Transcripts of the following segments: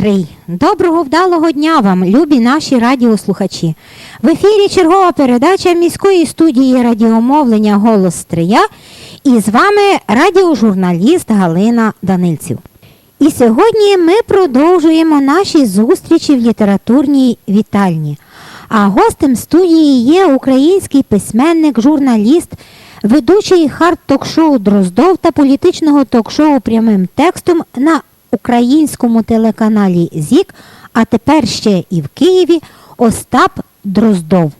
Стрий. Доброго вдалого дня вам, любі наші радіослухачі. В ефірі чергова передача міської студії радіомовлення Голос Стрия. І з вами радіожурналіст Галина Данильців. І сьогодні ми продовжуємо наші зустрічі в літературній вітальні. А гостем студії є український письменник, журналіст, ведучий хард-ток-шоу Дроздов та політичного ток-шоу прямим текстом на українському телеканалі ЗІК, а тепер ще і в Києві Остап Дроздов.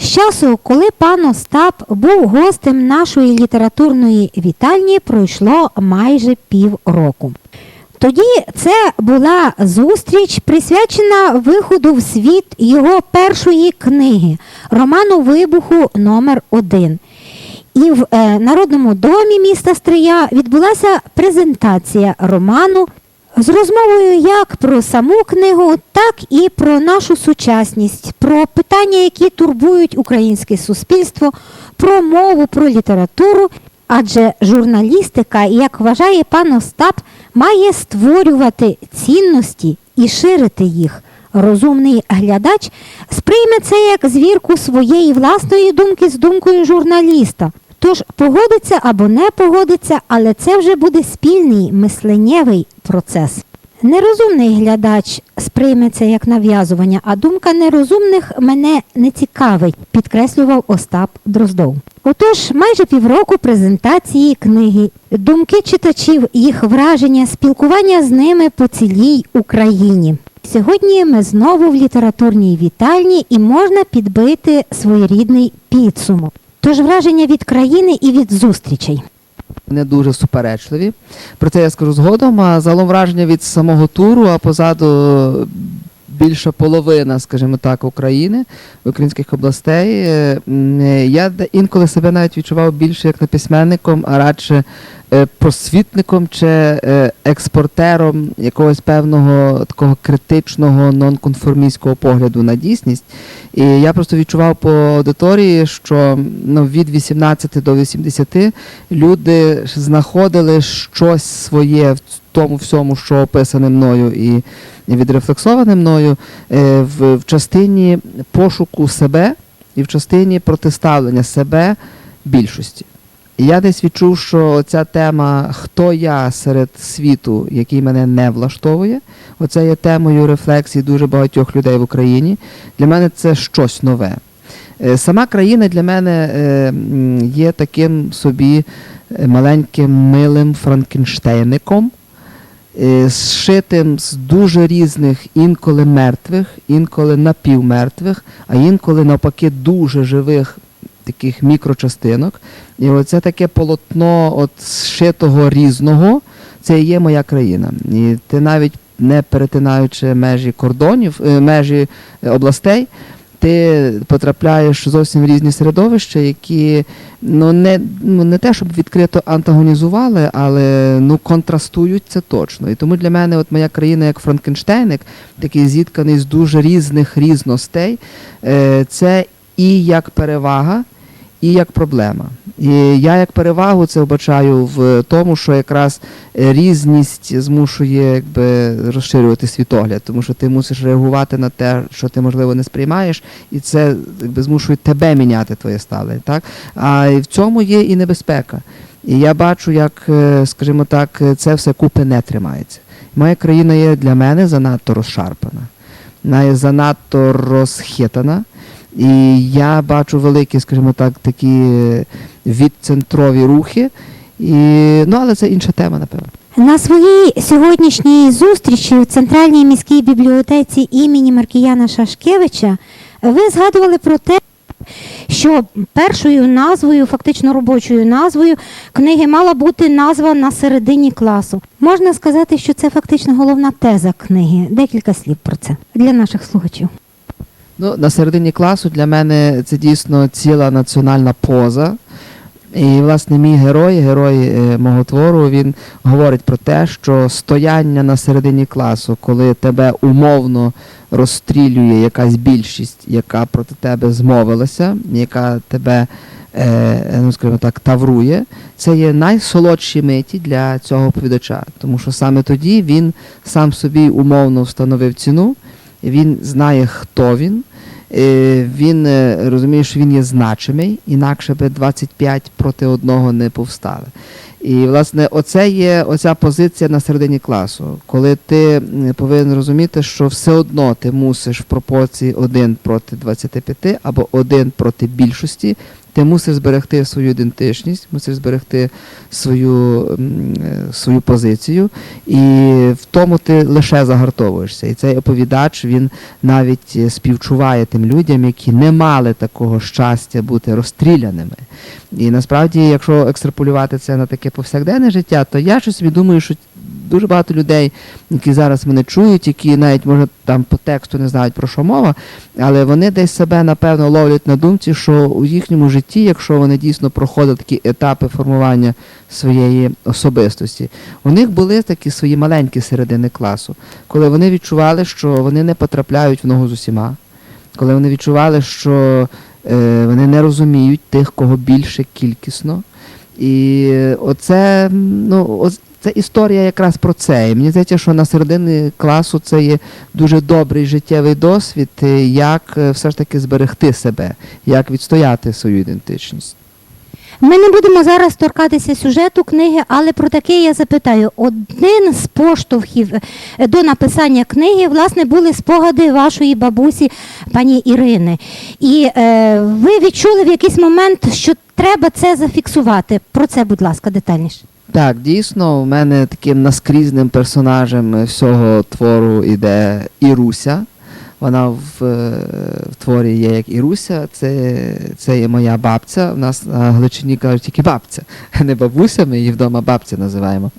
З часу, коли пан Остап був гостем нашої літературної вітальні, пройшло майже півроку. Тоді це була зустріч, присвячена виходу в світ його першої книги роману Вибуху номер 1 І в е, Народному домі міста Стрия відбулася презентація роману з розмовою як про саму книгу, так і про нашу сучасність, про питання, які турбують українське суспільство, про мову, про літературу. Адже журналістика, як вважає пан Остап, має створювати цінності і ширити їх. Розумний глядач сприйме це як звірку своєї власної думки з думкою журналіста. Тож погодиться або не погодиться, але це вже буде спільний мисленнєвий процес. Нерозумний глядач сприйме це як нав'язування, а думка нерозумних мене не цікавить, підкреслював Остап Дроздов. Отож, майже півроку презентації книги, думки читачів, їх враження, спілкування з ними по цілій Україні. Сьогодні ми знову в літературній вітальні і можна підбити своєрідний підсумок. Тож враження від країни і від зустрічей. не дуже суперечливі. Про це я скажу згодом. А загалом враження від самого туру, а позаду більша половина, скажімо так, України, українських областей. Е, е, Я інколи себе навіть відчував більше як не письменником, а радше е, просвітником чи експортером якогось певного такого критичного нонконформістського погляду на дійсність. І я просто відчував по аудиторії, що ну, від 18 до 80 люди знаходили щось своє в тому всьому, що описане мною і, відрефлексоване мною, е, в, в частині пошуку себе і в частині протиставлення себе більшості. І я десь відчув, що ця тема Хто я серед світу, який мене не влаштовує, оце є темою рефлексії дуже багатьох людей в Україні. Для мене це щось нове. Е, Сама країна для мене е, є таким собі маленьким милим франкенштейником, зшитим з дуже різних інколи мертвих, інколи напівмертвих, а інколи навпаки дуже живих таких мікрочастинок. І оце таке полотно от зшитого різного, це є моя країна. І ти навіть не перетинаючи межі кордонів, е, межі е, областей, ти потрапляєш зовсім різні середовища, які ну не, ну, не те, щоб відкрито антагонізували, але ну контрастують це точно. І тому для мене, от моя країна, як Франкенштейник, такий зітканий з дуже різних різностей, е, це і як перевага, і як проблема. І я як перевагу це вбачаю в тому, що якраз е, різність змушує якби, розширювати світогляд, тому що ти мусиш реагувати на те, що ти можливо не сприймаєш, і це якби, змушує тебе міняти твоє ставлення. Так? А в цьому є і небезпека. І я бачу, як, е, скажімо так, це все купи не тримається. Моя країна є для мене занадто розшарпана, занадто розхитана. І я бачу великі, скажімо так, такі е, відцентрові рухи. І, ну, але це інша тема, напевно. На своїй сьогоднішній зустрічі в Центральній міській бібліотеці імені Маркіяна Шашкевича ви згадували про те, що першою назвою, фактично робочою назвою книги мала бути назва на середині класу. Можна сказати, що це фактично головна теза книги. Декілька слів про це для наших слухачів. Ну, на середині класу для мене це дійсно ціла національна поза. І, власне, мій герой, герой е, мого твору, він говорить про те, що стояння на середині класу, коли тебе умовно розстрілює якась більшість, яка проти тебе змовилася, яка тебе, е, ну скажімо так, таврує, це є найсолодші миті для цього оповідача. Тому що саме тоді він сам собі умовно встановив ціну, він знає, хто він. Е, Він е, розуміє, що він є значимий, інакше би 25 проти одного не повстали. І, власне, оце є оця позиція на середині класу, коли ти повинен розуміти, що все одно ти мусиш в пропорції 1 проти 25 або 1 проти більшості. Ти мусиш зберегти свою ідентичність, мусиш зберегти свою, е, свою позицію, і в тому ти лише загартовуєшся. І цей оповідач він навіть е, співчуває тим людям, які не мали такого щастя бути розстріляними. І насправді, якщо екстраполювати це на таке повсякденне життя, то я щось собі думаю, що дуже багато людей, які зараз мене чують, які навіть може там по тексту не знають про що мова, але вони десь себе напевно ловлять на думці, що у їхньому житті, якщо вони дійсно проходять такі етапи формування своєї особистості, у них були такі свої маленькі середини класу, коли вони відчували, що вони не потрапляють в ногу з усіма, коли вони відчували, що е, вони не розуміють тих, кого більше кількісно. І оце, ну, це історія якраз про це. І мені здається, що на середині класу це є дуже добрий життєвий досвід, е, як е, все ж таки зберегти себе, як відстояти свою ідентичність. Ми не будемо зараз торкатися сюжету книги, але про таке я запитаю. Один з поштовхів е, до написання книги, власне, були спогади вашої бабусі, пані Ірини. І е, ви відчули в якийсь момент, що треба це зафіксувати. Про це, будь ласка, детальніше. Так, дійсно, у мене таким наскрізним персонажем всього твору іде Іруся. Вона в, е, в творі є як Іруся, це, це є моя бабця. У нас на Гличині кажуть тільки бабця, не бабуся, ми її вдома бабця називаємо.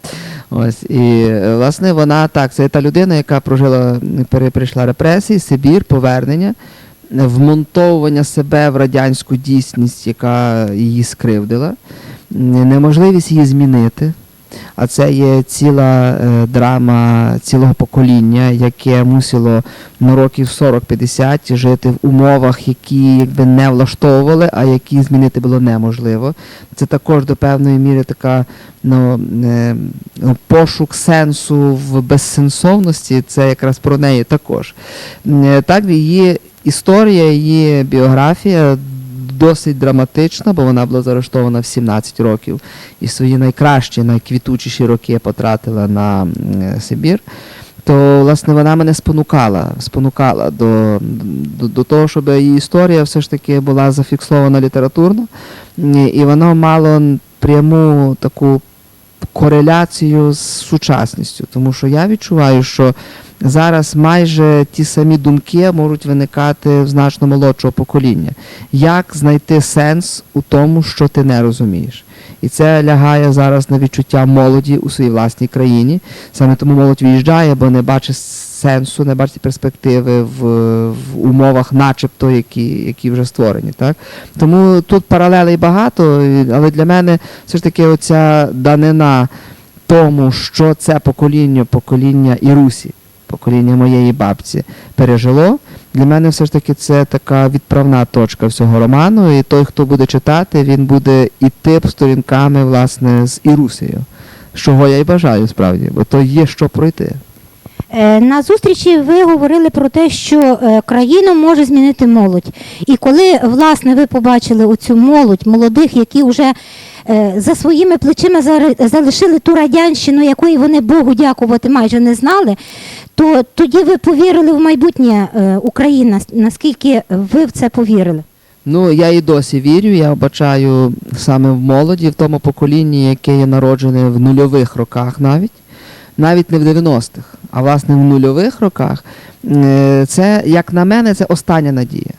Ось, і е, власне вона так, це та людина, яка прожила, перейшла репресії, Сибір, повернення, вмонтовування себе в радянську дійсність, яка її скривдила, неможливість її змінити. А це є ціла е, драма цілого покоління, яке мусило на років 40-50 жити в умовах, які якби не влаштовували, а які змінити було неможливо. Це також до певної міри така ну, е, ну, пошук сенсу в безсенсовності. Це якраз про неї також. Е, Так, її історія, її біографія досить драматична, бо вона була заарештована в 17 років і свої найкращі, найквітучіші роки потратила на е, Сибір. То, власне, вона мене спонукала, спонукала до, до, до того, щоб її історія все ж таки була зафіксована літературно, і воно мало пряму таку кореляцію з сучасністю. Тому що я відчуваю, що зараз майже ті самі думки можуть виникати в значно молодшого покоління. Як знайти сенс у тому, що ти не розумієш? І це лягає зараз на відчуття молоді у своїй власній країні. Саме тому молодь виїжджає, бо не бачить сенсу, не бачить перспективи в, в умовах, начебто, які, які вже створені. Так? Тому тут паралелей багато, але для мене все ж таки оця данина тому, що це покоління, покоління Ірусі, покоління моєї бабці пережило. Для мене все ж таки це така відправна точка всього роману, і той, хто буде читати, він буде іти сторінками, власне, з Ірусею. Чого я й бажаю справді, бо то є що пройти. Е, На зустрічі ви говорили про те, що е, країну може змінити молодь. І коли власне ви побачили оцю молодь, молодих, які вже за своїми плечима залишили ту радянщину, якої вони Богу дякувати майже не знали, то тоді ви повірили в майбутнє е, України. Наскільки ви в це повірили? Ну, я і досі вірю, я бачаю саме в молоді, в тому поколінні, яке є народжене в нульових роках навіть, навіть не в 90-х, а власне в нульових роках, е, це, як на мене, це остання надія.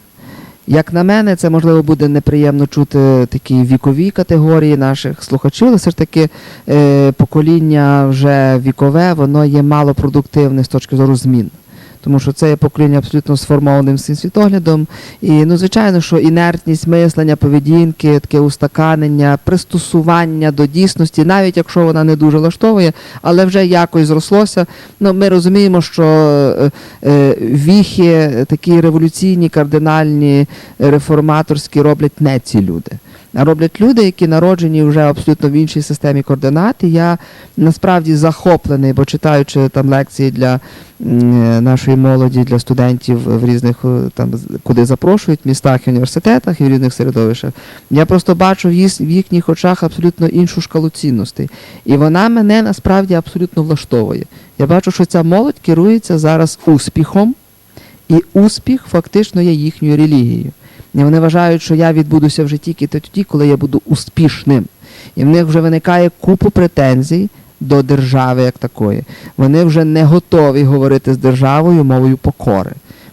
Як на мене, це можливо буде неприємно чути такі вікові категорії наших слухачів, але все ж таки е, покоління вже вікове, воно є малопродуктивне з точки зору змін. Тому що це є покоління абсолютно сформованим цим світоглядом. І ну, звичайно, що інертність мислення, поведінки, таке устаканення, пристосування до дійсності, навіть якщо вона не дуже влаштовує, але вже якось зрослося. Ну, ми розуміємо, що е, е, віхи такі революційні, кардинальні, реформаторські роблять не ці люди. Роблять люди, які народжені вже абсолютно в іншій системі координат. І я насправді захоплений, бо читаючи там лекції для е, нашої молоді, для студентів в різних е, там, куди запрошують, містах і університетах і в різних середовищах, я просто бачу в, в їхніх очах абсолютно іншу шкалу цінностей. І вона мене насправді абсолютно влаштовує. Я бачу, що ця молодь керується зараз успіхом, і успіх фактично є їхньою релігією. Вони вважають, що я відбудуся в житті тільки тоді, коли я буду успішним. І в них вже виникає купу претензій до держави як такої. Вони вже не готові говорити з державою мовою покори.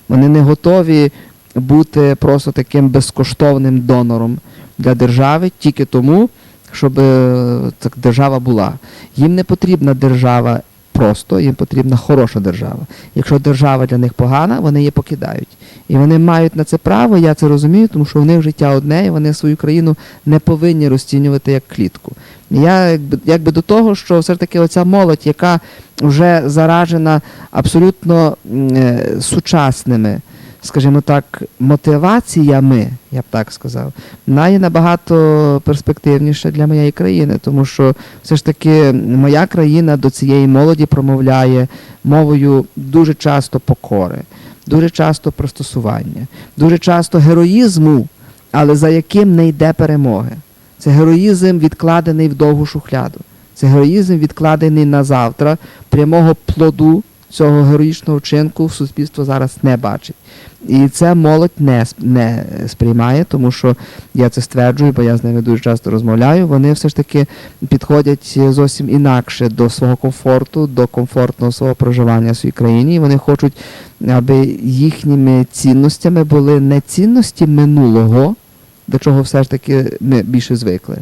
Вони не готові бути просто таким безкоштовним донором для держави тільки тому, щоб е, так держава була. Їм не потрібна держава просто, їм потрібна хороша держава. Якщо держава для них погана, вони її покидають. І вони мають на це право, я це розумію, тому що в них життя одне, і вони свою країну не повинні розцінювати як клітку. Я якби, якби до того, що все ж таки оця молодь, яка вже заражена абсолютно е, сучасними, скажімо так, мотиваціями, я б так сказав, вона є набагато перспективніша для моєї країни, тому що все ж таки моя країна до цієї молоді промовляє мовою дуже часто покори, дуже часто пристосування, дуже часто героїзму, але за яким не йде перемоги. Це героїзм відкладений в довгу шухляду. Це героїзм відкладений на завтра. Прямого плоду цього героїчного вчинку суспільство зараз не бачить. І це молодь не, не сприймає, тому що я це стверджую, бо я з ними дуже часто розмовляю. Вони все ж таки підходять зовсім інакше до свого комфорту, до комфортного свого проживання в своїй країні. І вони хочуть, аби їхніми цінностями були не цінності минулого, до чого все ж таки ми більше звикли.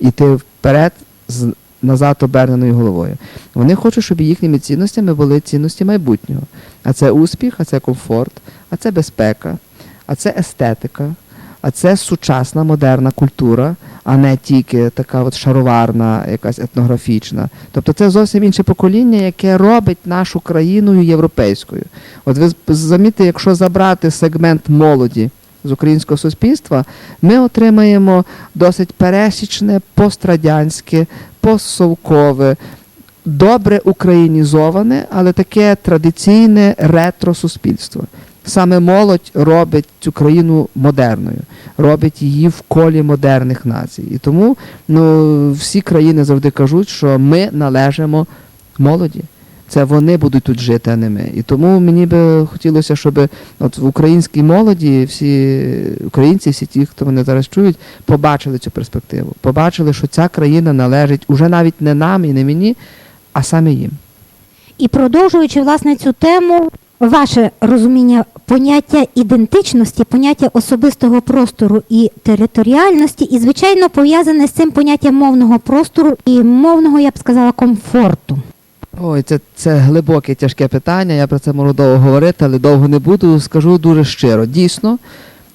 Іти вперед з назад оберненою головою. Вони хочуть, щоб їхніми цінностями були цінності майбутнього. А це успіх, а це комфорт, а це безпека, а це естетика, а це сучасна модерна культура, а не тільки така от шароварна, якась етнографічна. Тобто це зовсім інше покоління, яке робить нашу країною європейською. От ви з- замітьте, якщо забрати сегмент молоді з українського суспільства, ми отримаємо досить пересічне, пострадянське, постсовкове, добре українізоване, але таке традиційне ретро-суспільство. Саме молодь робить цю країну модерною, робить її в колі модерних націй. І тому ну, всі країни завжди кажуть, що ми належимо молоді. Це вони будуть тут жити, а не ми. І тому мені би хотілося, щоб от в українській молоді всі українці, всі ті, хто мене зараз чують, побачили цю перспективу. Побачили, що ця країна належить уже навіть не нам і не мені, а саме їм. І продовжуючи власне цю тему, ваше розуміння поняття ідентичності, поняття особистого простору і територіальності, і звичайно пов'язане з цим поняттям мовного простору і мовного, я б сказала, комфорту. Ой, це, це глибоке тяжке питання. Я про це можу довго говорити, але довго не буду. Скажу дуже щиро. Дійсно,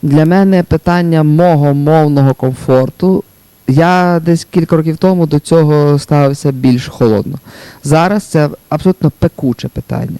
для мене питання мого мовного комфорту. Я десь кілька років тому до цього ставився більш холодно. Зараз це абсолютно пекуче питання.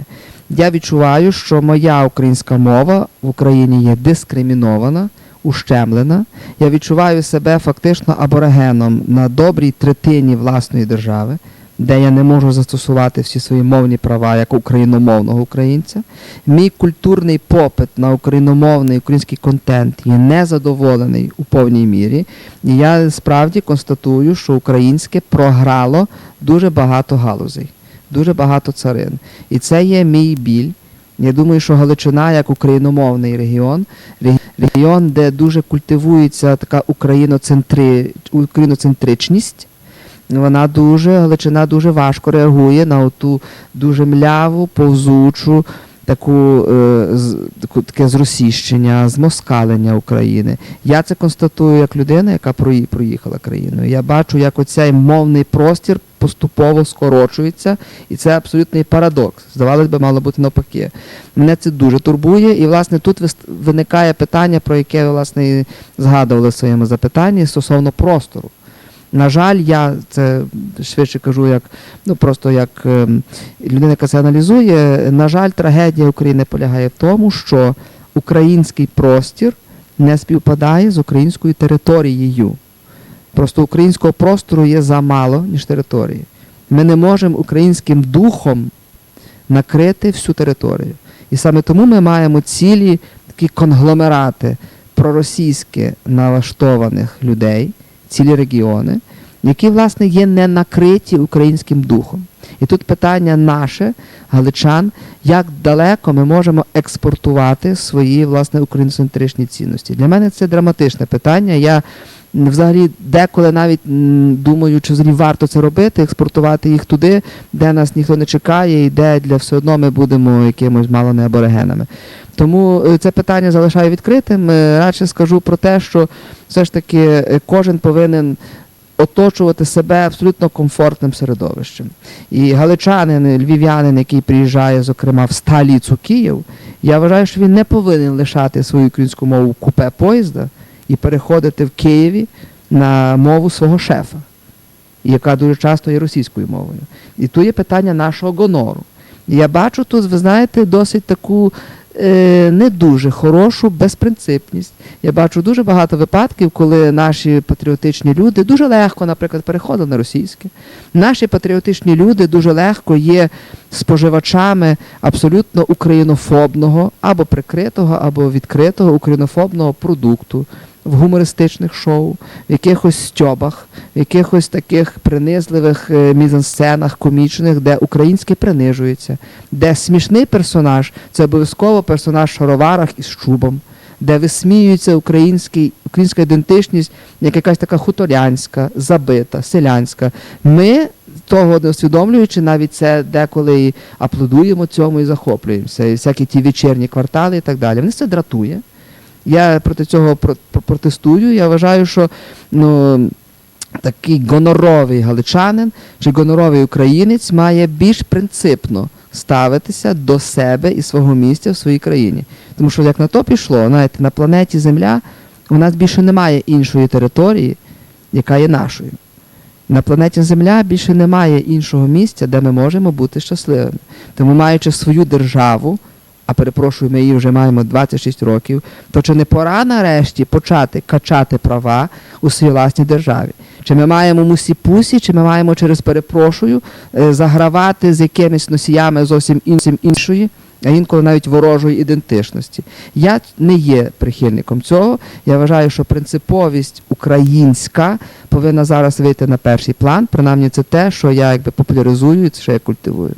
Я відчуваю, що моя українська мова в Україні є дискримінована, ущемлена. Я відчуваю себе фактично аборигеном на добрій третині власної держави де я не можу застосувати всі свої мовні права як україномовного українця. Мій культурний попит на україномовний український контент є незадоволений у повній мірі. І я справді констатую, що українське програло дуже багато галузей, дуже багато царин. І це є мій біль. Я думаю, що Галичина як україномовний регіон, регіон, де дуже культивується така україноцентри, україноцентричність, вона дуже, Галичина дуже важко реагує на ту дуже мляву, повзучу, таку, е, таку таке зросійщення, змоскалення України. Я це констатую як людина, яка проїхала країною. Я бачу, як оцей мовний простір поступово скорочується, і це абсолютний парадокс. Здавалось би, мало бути навпаки. Мене це дуже турбує, і власне тут виникає питання, про яке власне згадували в своєму запитанні стосовно простору. На жаль, я це швидше кажу, як ну просто як ем, людина, яка це аналізує. На жаль, трагедія України полягає в тому, що український простір не співпадає з українською територією. Просто українського простору є замало, ніж території. Ми не можемо українським духом накрити всю територію. І саме тому ми маємо цілі такі конгломерати проросійськи налаштованих людей, цілі регіони, які, власне, є не накриті українським духом. І тут питання наше, галичан, як далеко ми можемо експортувати свої власне україноцентричні цінності. Для мене це драматичне питання. Я взагалі деколи навіть думаю, чи взагалі варто це робити, експортувати їх туди, де нас ніхто не чекає, і де для все одно ми будемо якимось мало не аборигенами. Тому е, це питання залишаю відкритим. Е, Радше скажу про те, що все ж таки е, кожен повинен оточувати себе абсолютно комфортним середовищем. І галичанин, львів'янин, який приїжджає, зокрема, в столицю Київ, я вважаю, що він не повинен лишати свою українську мову купе поїзда і переходити в Києві на мову свого шефа, яка дуже часто є російською мовою. І тут є питання нашого гонору. Я бачу тут, ви знаєте, досить таку е, не дуже хорошу безпринципність. Я бачу дуже багато випадків, коли наші патріотичні люди дуже легко, наприклад, переходили на російське. Наші патріотичні люди дуже легко є споживачами абсолютно українофобного або прикритого, або відкритого українофобного продукту. В гумористичних шоу, в якихось стьобах, в якихось таких принизливих е, мізансценах комічних, де українське принижується, де смішний персонаж це обов'язково персонаж в шароварах із чубом, де висміюється український, українська ідентичність як якась така хуторянська, забита, селянська. Ми, того не усвідомлюючи, навіть це деколи і аплодуємо цьому і захоплюємося. І всякі ті вечірні квартали і так далі. Вони це дратує. Я проти цього про- про- протестую. Я вважаю, що ну, такий гоноровий галичанин чи гоноровий українець має більш принципно ставитися до себе і свого місця в своїй країні. Тому що як на то пішло, знаєте, на планеті Земля у нас більше немає іншої території, яка є нашою. На планеті Земля більше немає іншого місця, де ми можемо бути щасливими. Тому, маючи свою державу, а перепрошую, ми її вже маємо 26 років, то чи не пора нарешті почати качати права у своїй власній державі? Чи ми маємо мусі-пусі, чи ми маємо через перепрошую е, загравати з якимись носіями зовсім іншим іншої, а інколи навіть ворожої ідентичності? Я не є прихильником цього. Я вважаю, що принциповість українська повинна зараз вийти на перший план. Принаймні, це те, що я якби популяризую, це що я культивую.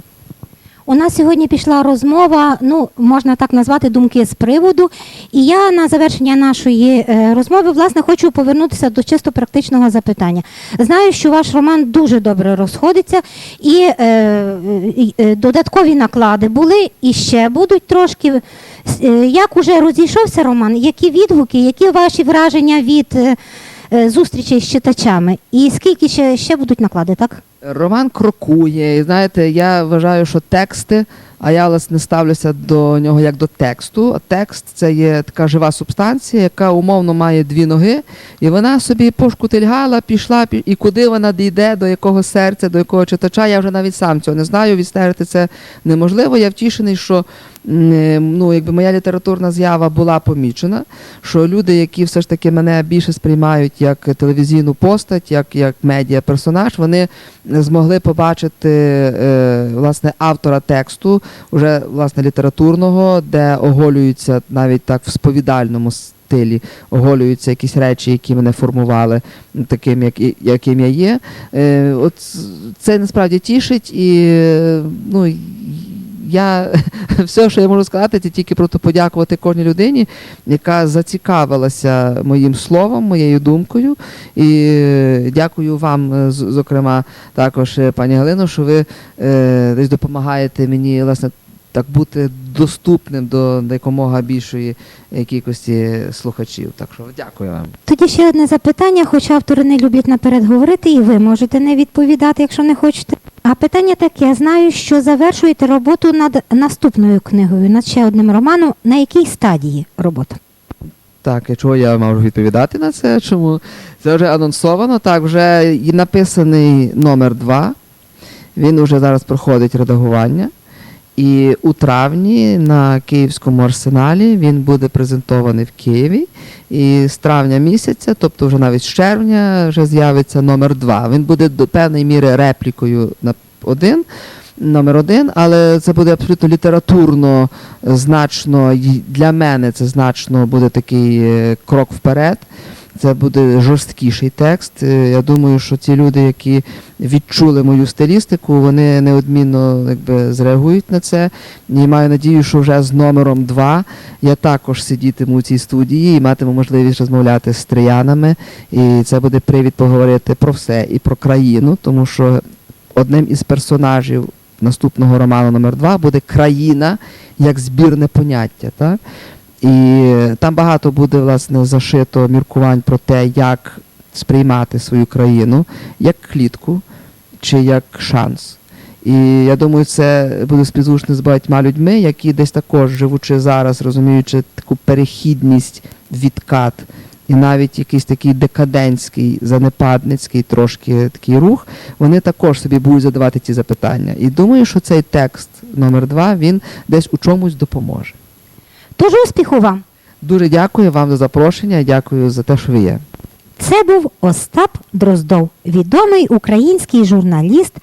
У нас сьогодні пішла розмова, ну можна так назвати думки з приводу. І я на завершення нашої е, розмови власне хочу повернутися до чисто практичного запитання. Знаю, що ваш роман дуже добре розходиться, і е, е, додаткові наклади були і ще будуть трошки. Е, Як уже розійшовся роман? Які відгуки, які ваші враження від е, е, зустрічей з читачами? І скільки ще, ще будуть наклади, так? Роман крокує, і знаєте, я вважаю, що тексти, а я власне ставлюся до нього як до тексту. А текст це є така жива субстанція, яка умовно має дві ноги, і вона собі пошкутильгала, пішла, пі- і куди вона дійде, до якого серця, до якого читача. Я вже навіть сам цього не знаю. Відстежити це неможливо. Я втішений, що е, ну, якби моя літературна з'ява була помічена, що люди, які все ж таки мене більше сприймають як телевізійну постать, як, як медіа-персонаж, вони змогли побачити е, власне автора тексту, уже власне літературного, де оголюються навіть так в сповідальному стилі, оголюються якісь речі, які мене формували таким, як, яким я є. Е, от це насправді тішить і ну. Я все, що я можу сказати, це тільки просто подякувати кожній людині, яка зацікавилася моїм словом, моєю думкою. І е, дякую вам, е, зокрема, також, е, пані Галино, що ви десь допомагаєте мені власне так бути доступним до якомога більшої кількості слухачів. Так що дякую вам. Тоді ще одне запитання, хоч автори не люблять наперед говорити, і ви можете не відповідати, якщо не хочете. А питання таке: знаю, що завершуєте роботу над наступною книгою, над ще одним романом. На якій стадії робота? Так, і чого я можу відповідати на це? Чому? Це вже анонсовано. Так, вже і написаний номер два. Він вже зараз проходить редагування. І у травні на Київському арсеналі він буде презентований в Києві. І з травня місяця, тобто вже навіть з червня, вже з'явиться номер 2. Він буде до певної міри реплікою на один. Номер один, але це буде абсолютно літературно значно для мене це значно буде такий е, крок вперед. Це буде жорсткіший текст. Е, Я думаю, що ті люди, які відчули мою стилістику, вони неодмінно якби, зреагують на це. І маю надію, що вже з номером 2 я також сидітиму у цій студії і матиму можливість розмовляти з триянами. І це буде привід поговорити про все і про країну, тому що одним із персонажів наступного роману номер 2 буде країна як збірне поняття. Так? І там багато буде власне зашито міркувань про те, як сприймати свою країну як клітку чи як шанс. І я думаю, це буде співзвучно з багатьма людьми, які десь також живучи зараз, розуміючи таку перехідність, відкат, і навіть якийсь такий декадентський, занепадницький трошки такий рух, вони також собі будуть задавати ці запитання. І думаю, що цей текст номер 2 він десь у чомусь допоможе. Тож успіху вам! Дуже дякую вам за запрошення, дякую за те, що ви є. Це був Остап Дроздов, відомий український журналіст,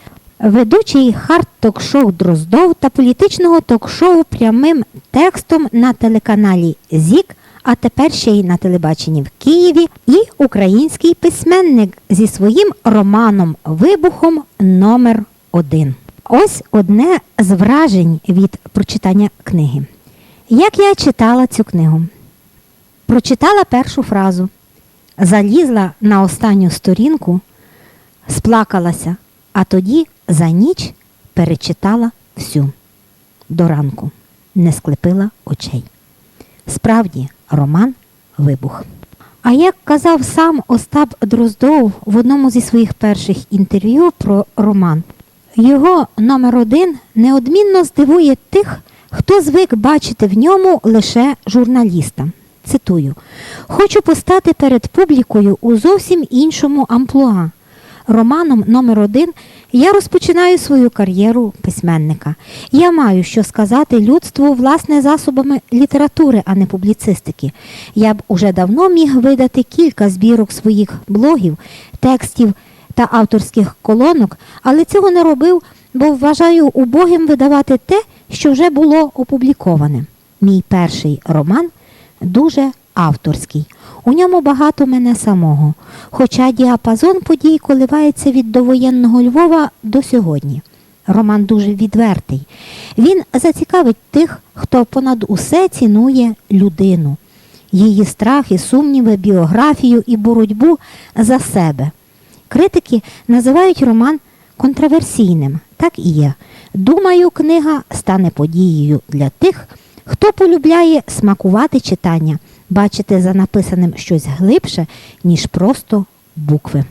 ведучий хард-ток-шоу Дроздов та політичного ток-шоу прямим текстом на телеканалі ЗІК, а тепер ще й на телебаченні в Києві, і український письменник зі своїм романом Вибухом номер 1 Ось одне з вражень від прочитання книги. Як я читала цю книгу? Прочитала першу фразу, залізла на останню сторінку, сплакалася, а тоді за ніч перечитала всю до ранку, не склепила очей. Справді, роман вибух. А як казав сам Остап Дроздов в одному зі своїх перших інтерв'ю про роман, його номер один неодмінно здивує тих, хто звик бачити в ньому лише журналіста. Цитую: Хочу постати перед публікою у зовсім іншому амплуа. Романом номер один я розпочинаю свою кар'єру письменника. Я маю що сказати людству власне засобами літератури, а не публіцистики. Я б уже давно міг видати кілька збірок своїх блогів, текстів та авторських колонок, але цього не робив, бо вважаю убогим видавати те, що вже було опубліковане. Мій перший роман дуже авторський. У ньому багато мене самого, хоча діапазон подій коливається від довоєнного Львова до сьогодні. Роман дуже відвертий. Він зацікавить тих, хто понад усе цінує людину, її страхи, сумніви, біографію і боротьбу за себе. Критики називають роман контроверсійним, так і є. Думаю, книга стане подією для тих, хто полюбляє смакувати читання, бачити за написаним щось глибше, ніж просто букви.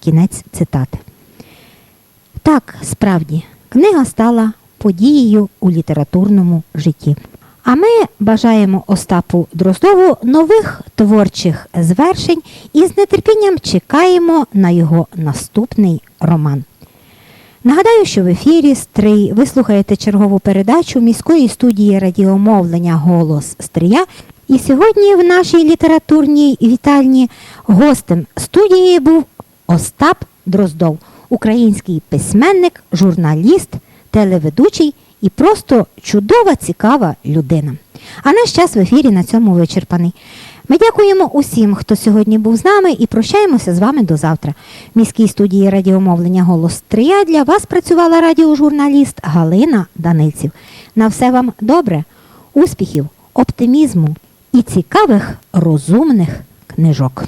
Кінець цитати. Так, справді, книга стала подією у літературному житті. А ми бажаємо Остапу Дроздову нових творчих звершень і з нетерпінням чекаємо на його наступний роман. Нагадаю, що в ефірі Стрий ви слухаєте чергову передачу міської студії радіомовлення Голос Стрия. І сьогодні в нашій літературній вітальні гостем студії був Остап Дроздов, український письменник, журналіст, телеведучий і просто чудова, цікава людина. А наш час в ефірі на цьому вичерпаний. Ми дякуємо усім, хто сьогодні був з нами, і прощаємося з вами до завтра. В міській студії радіомовлення Голос Трія для вас працювала радіожурналіст Галина Данильців. На все вам добре, успіхів, оптимізму і цікавих розумних книжок.